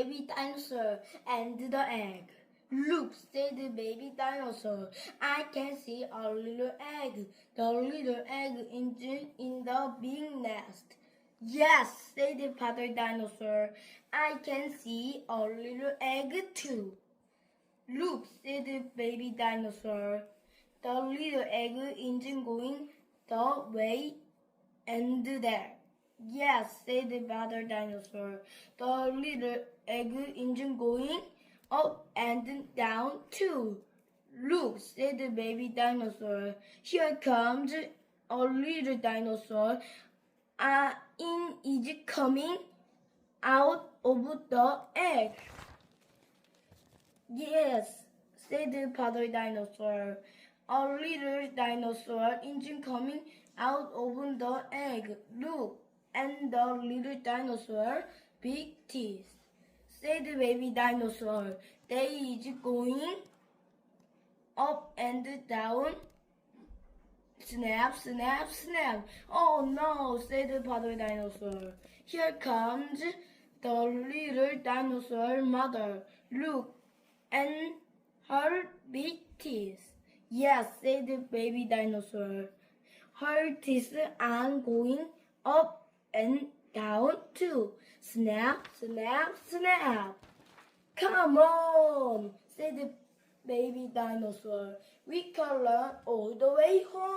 baby dinosaur and the egg. Look, said the baby dinosaur. I can see a little egg. The little egg is in the big nest. Yes, said the father dinosaur. I can see a little egg too. Look, said the baby dinosaur. The little egg isn't going the way and there. Yes, said the father dinosaur. The little egg isn't going up and down too. Look, said the baby dinosaur. Here comes a little dinosaur. Uh, in is coming out of the egg. Yes, said the father dinosaur. A little dinosaur engine coming out of the egg. Look, and the little dinosaur big teeth. Said the baby dinosaur. They is going up and down. Snap, snap, snap. Oh no, said the father dinosaur. Here comes the little dinosaur mother. Look, and her big teeth. Yes, said the baby dinosaur. Her teeth are going up and down too. Snap, snap, snap. Come on, said the baby dinosaur. We can run all the way home.